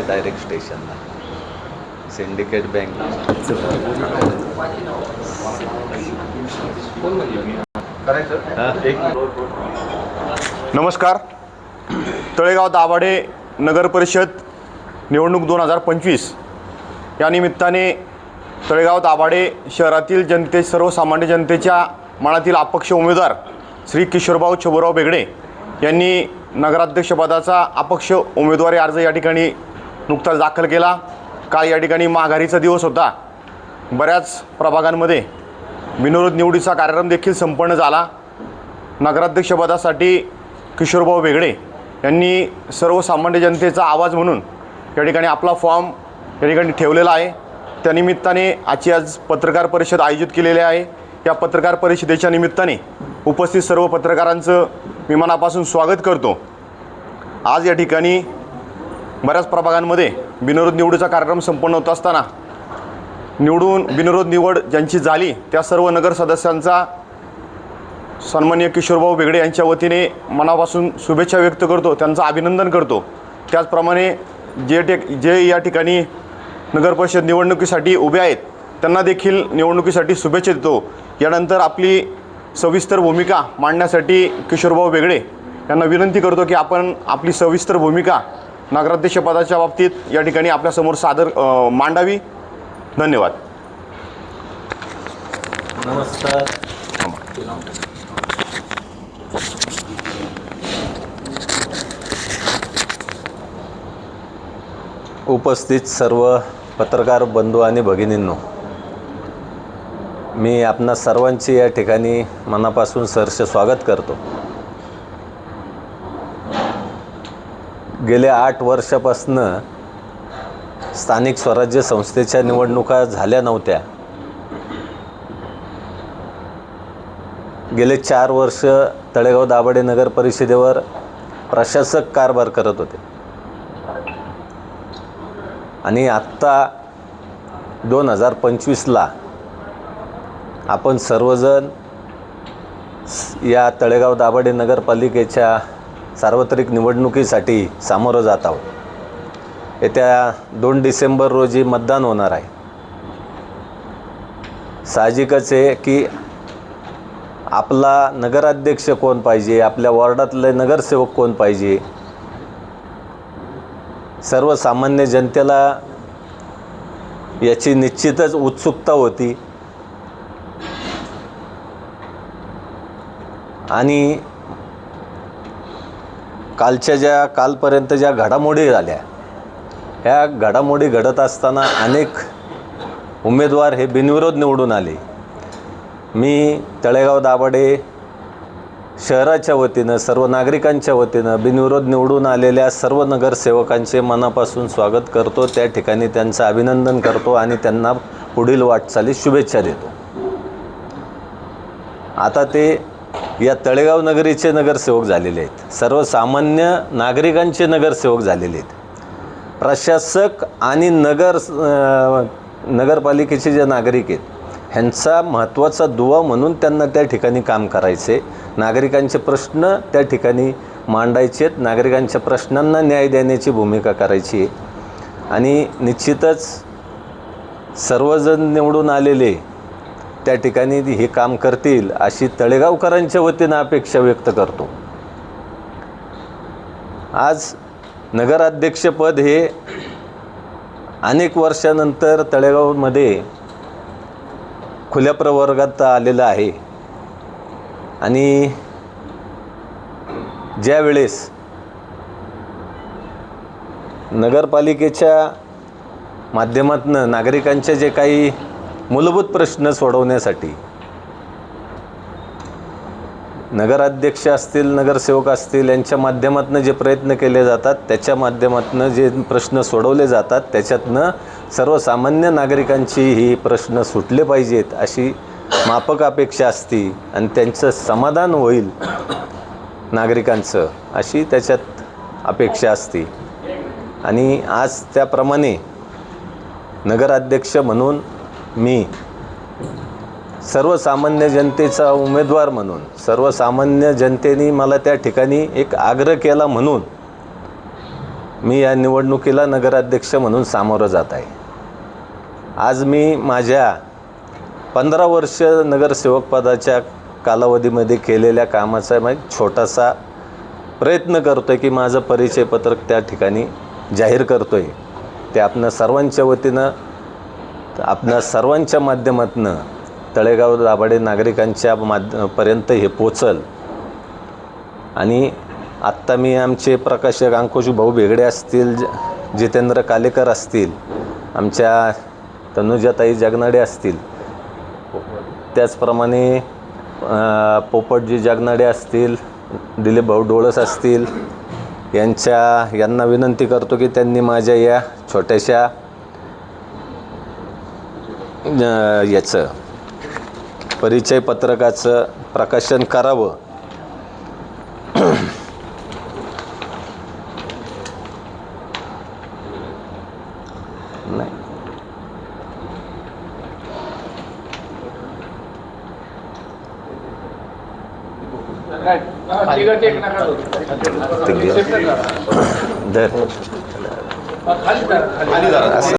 Direct स्टेशनला. Syndicate bank. नमस्कार. तळेगाव दाभाडे नगर परिषद निवडणूक दोन हजार पंचवीस. या निमित्ताने तळेगाव दाभाडे शहरातील जनते सर्वसामान्य जनतेच्या मनातील अपक्ष उमेदवार श्री किशोरभाऊ छबुराव बेगडे यांनी नगराध्यक्षपदाचा अपक्ष उमेदवारी अर्ज या ठिकाणी नुकताच दाखल केला. काल या ठिकाणी माघारीचा दिवस होता. बऱ्याच प्रभागांमध्ये विनोद निवडीचा कार्यक्रम देखील संपन्न झाला. नगराध्यक्षपदासाठी किशोरभाऊ बेगडे यांनी सर्वसामान्य जनतेचा आवाज म्हणून या ठिकाणी आपला फॉर्म या ठिकाणी ठेवलेला आहे. त्यानिमित्ताने आजची आज पत्रकार परिषद आयोजित केलेली आहे. या पत्रकार परिषदेच्या निमित्ताने उपस्थित सर्व पत्रकारांचं मी मनापासून स्वागत करतो. आज या ठिकाणी बऱ्याच प्रभागांमध्ये बिनविरोध निवडीचा कार्यक्रम संपन्न होत असताना निवडून बिनविरोध निवड ज्यांची झाली त्या सर्व नगर सदस्यांचा सन्मान्य किशोरभाऊ बेगडे यांच्या वतीने मनापासून शुभेच्छा व्यक्त करतो त्यांचं अभिनंदन करतो. त्याचप्रमाणे जे टे जे या ठिकाणी नगरपरिषद निवडणुकीसाठी उभे आहेत त्यांना देखील निवडणुकीसाठी शुभेच्छा देतो. यानंतर आपली सविस्तर भूमिका मांडण्यासाठी किशोरभाऊ बेगडे यांना विनंती करतो की आपण आपली सविस्तर भूमिका नगराध्यक्षपदाच्या बाबतीत या ठिकाणी आपल्यासमोर सादर मांडावी. धन्यवाद. नमस्कार. उपस्थित सर्व पत्रकार बंधू आणि भगिनींनो मी आपणा सर्वांचे या ठिकाणी मनापासून सहर्ष स्वागत करतो. गेल्या आठ वर्षापासनं स्थानिक स्वराज्य संस्थेच्या निवडणुका झाल्या नव्हत्या. गेले चार वर्ष तळेगाव दाभाडे नगर परिषदेवर प्रशासक कारभार करत होते. आणि आत्ता दोन हजार पंचवीसला आपण सर्वजण या तळेगाव दाभाडे नगरपालिकेच्या सार्वत्रिक निवडणुकीसाठी सामोरं जात आहोत. येत्या दोन डिसेंबर रोजी मतदान होणार आहे. साहजिकच आहे की आपला नगराध्यक्ष कोण पाहिजे आपल्या वॉर्डातले नगरसेवक कोण पाहिजे? सर्वसामान्य जनतेला याची निश्चितच उत्सुकता होती. आणि कालच्या ज्या कालपर्यंत ज्या घडामोडी झाल्या ह्या घडामोडी घडत असताना अनेक उमेदवार हे बिनविरोध निवडून आले. मी तळेगाव दाभाडे शहराच्या वतीनं सर्व नागरिकांच्या वतीनं बिनविरोध निवडून आलेल्या सर्व नगरसेवकांचे मनापासून स्वागत करतो. त्या ठिकाणी त्यांचं अभिनंदन करतो आणि त्यांना पुढील वाटचालीस शुभेच्छा देतो. आता ते या तळेगाव नगरीचे नगरसेवक झालेले आहेत. सर्वसामान्य नागरिकांचे नगरसेवक झालेले आहेत. प्रशासक आणि नगर नगरपालिकेचे जे नागरिक आहेत ह्यांचा महत्त्वाचा दुवा म्हणून त्यांना त्या ठिकाणी काम करायचे. नागरिकांचे प्रश्न त्या ठिकाणी मांडायचे आहेत. नागरिकांच्या प्रश्नांना न्याय देण्याची भूमिका करायची आहे. आणि निश्चितच सर्वजण निवडून आलेले त्या ठिकाणी हे काम करतील अशी तळेगावकरांच्या वतीनं अपेक्षा व्यक्त करतो. आज नगराध्यक्षपद हे अनेक वर्षानंतर तळेगावमध्ये खुल्या प्रवर्गात आलेलं आहे. आणि ज्या वेळेस नगरपालिकेच्या माध्यमातून नागरिकांचे जे काही मूलभूत प्रश्न सोडवण्यासाठी. नगराध्यक्ष असतील नगरसेवक असतील यांच्या माध्यमातून जे प्रयत्न केले जातात त्याच्या माध्यमातून जे प्रश्न सोडवले जातात त्याच्यातनं सर्वसामान्य नागरिकांची ही प्रश्न सुटले पाहिजेत अशी मापक अपेक्षा असती आणि त्यांचं समाधान होईल नागरिकांचं अशी त्याच्यात अपेक्षा असती. आणि आज त्याप्रमाणे नगराध्यक्ष म्हणून मी सर्वसामान्य जनतेचा उमेदवार म्हणून सर्वसामान्य जनतेने मला त्या ठिकाणी एक आग्रह केला म्हणून मी या निवडणुकीला नगराध्यक्ष म्हणून सामोरं जात आहे. आज मी माझ्या पंधरा वर्ष नगरसेवक पदाच्या कालावधीमध्ये केलेल्या कामाचा मग छोटासा प्रयत्न करतो आहे की माझं परिचयपत्रक त्या ठिकाणी जाहीर करतो आहे ते आपणा सर्वांच्या वतीनं आपणा सर्वांच्या माध्यमातून तळेगाव दाभाडे नागरिकांच्या माध्य पर्यंत हे पोचल आणि आत्ता मी आमचे प्रकाशक अंकुश भाऊ बेगडे असतील ज- जितेंद्र कालेकर असतील आमच्या तनुजाताई जगनाडे असतील. त्याचप्रमाणे पोपटजी जगनाडे असतील दिलीप भाऊ डोळस असतील यांच्या यांना विनंती करतो की त्यांनी माझ्या या छोट्याशा याचं परिचय पत्रकाचं प्रकाशन करावं नाही. धर. असं